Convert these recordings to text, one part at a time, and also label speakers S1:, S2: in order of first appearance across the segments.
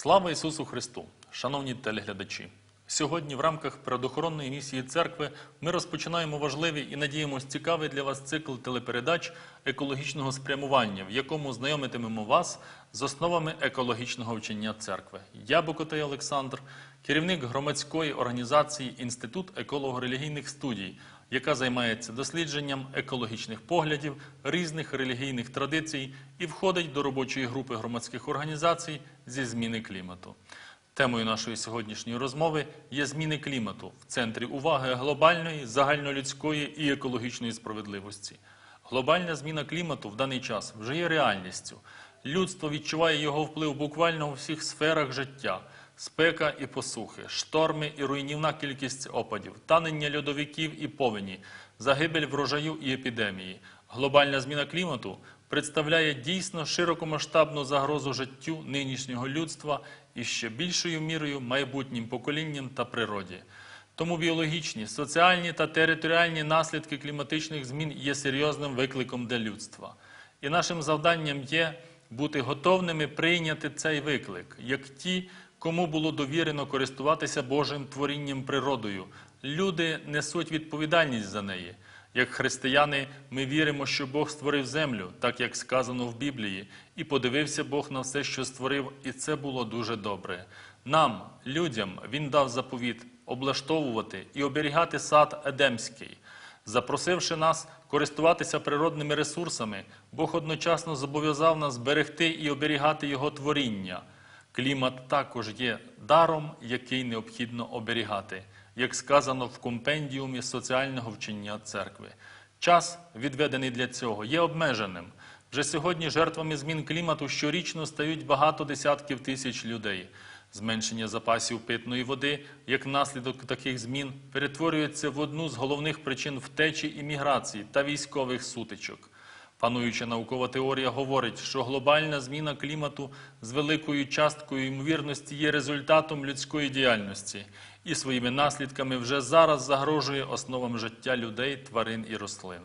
S1: Слава Ісусу Христу! Шановні телеглядачі! Сьогодні в рамках передохоронної місії церкви ми розпочинаємо важливий і надіємось цікавий для вас цикл телепередач екологічного спрямування, в якому знайомитимемо вас з основами екологічного вчення церкви. Я Бокотей Олександр, керівник громадської організації Інститут еколого-релігійних студій, яка займається дослідженням екологічних поглядів, різних релігійних традицій і входить до робочої групи громадських організацій зі зміни клімату. Темою нашої сьогоднішньої розмови є зміни клімату в центрі уваги глобальної, загальнолюдської і екологічної справедливості. Глобальна зміна клімату в даний час вже є реальністю. Людство відчуває його вплив буквально у всіх сферах життя: спека і посухи, шторми і руйнівна кількість опадів, танення льодовиків і повені, загибель врожаю і епідемії. Глобальна зміна клімату представляє дійсно широкомасштабну загрозу життю нинішнього людства і ще більшою мірою майбутнім поколінням та природі. Тому біологічні, соціальні та територіальні наслідки кліматичних змін є серйозним викликом для людства. І нашим завданням є бути готовними прийняти цей виклик, як ті, кому було довірено користуватися Божим творінням природою. Люди несуть відповідальність за неї. Як християни, ми віримо, що Бог створив землю, так як сказано в Біблії, і подивився Бог на все, що створив, і це було дуже добре. Нам, людям, Він дав заповіт облаштовувати і оберігати сад Едемський. Запросивши нас користуватися природними ресурсами, Бог одночасно зобов'язав нас берегти і оберігати його творіння. Клімат також є даром, який необхідно оберігати, як сказано в компендіумі соціального вчення церкви. Час, відведений для цього, є обмеженим. Вже сьогодні жертвами змін клімату щорічно стають багато десятків тисяч людей. Зменшення запасів питної води, як наслідок таких змін, перетворюється в одну з головних причин втечі і міграції та військових сутичок. Пануюча наукова теорія говорить, що глобальна зміна клімату з великою часткою ймовірності є результатом людської діяльності і своїми наслідками вже зараз загрожує основам життя людей, тварин і рослин.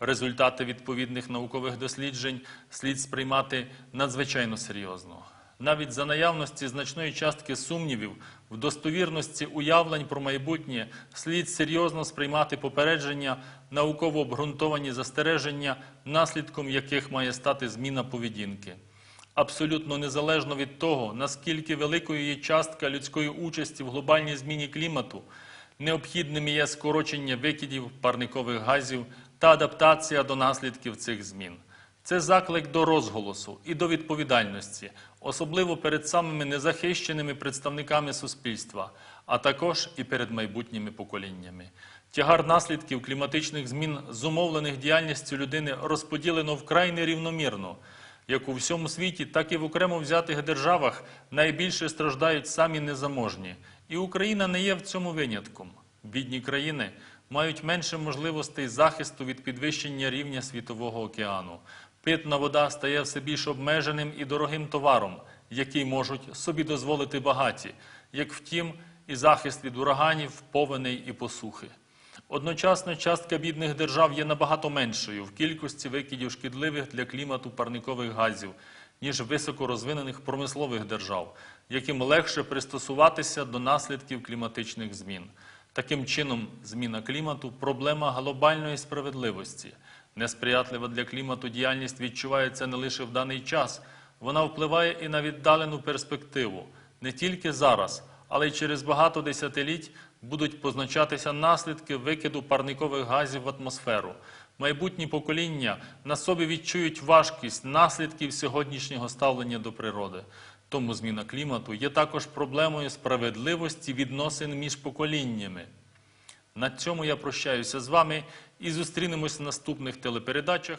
S1: Результати відповідних наукових досліджень слід сприймати надзвичайно серйозно. Навіть за наявності значної частки сумнівів в достовірності уявлень про майбутнє слід серйозно сприймати попередження, науково обґрунтовані застереження, наслідком яких має стати зміна поведінки. Абсолютно незалежно від того, наскільки великою є частка людської участі в глобальній зміні клімату, необхідним є скорочення викидів парникових газів та адаптація до наслідків цих змін. Це заклик до розголосу і до відповідальності, особливо перед самими незахищеними представниками суспільства, а також і перед майбутніми поколіннями. Тягар наслідків кліматичних змін, зумовлених діяльністю людини, розподілено вкрай нерівномірно. Як у всьому світі, так і в окремо взятих державах найбільше страждають самі незаможні. І Україна не є в цьому винятком. Бідні країни мають менше можливостей захисту від підвищення рівня світового океану. Питна вода стає все більш обмеженим і дорогим товаром, який можуть собі дозволити багаті, як втім, і захист від ураганів, повеней і посухи. Одночасно частка бідних держав є набагато меншою в кількості викидів шкідливих для клімату парникових газів, ніж високорозвинених промислових держав, яким легше пристосуватися до наслідків кліматичних змін. Таким чином, зміна клімату проблема глобальної справедливості. Несприятлива для клімату діяльність відчувається не лише в даний час, вона впливає і на віддалену перспективу. Не тільки зараз, але й через багато десятиліть будуть позначатися наслідки викиду парникових газів в атмосферу. Майбутні покоління на собі відчують важкість наслідків сьогоднішнього ставлення до природи. Тому зміна клімату є також проблемою справедливості відносин між поколіннями. На цьому я прощаюся з вами і зустрінемось в наступних телепередачах.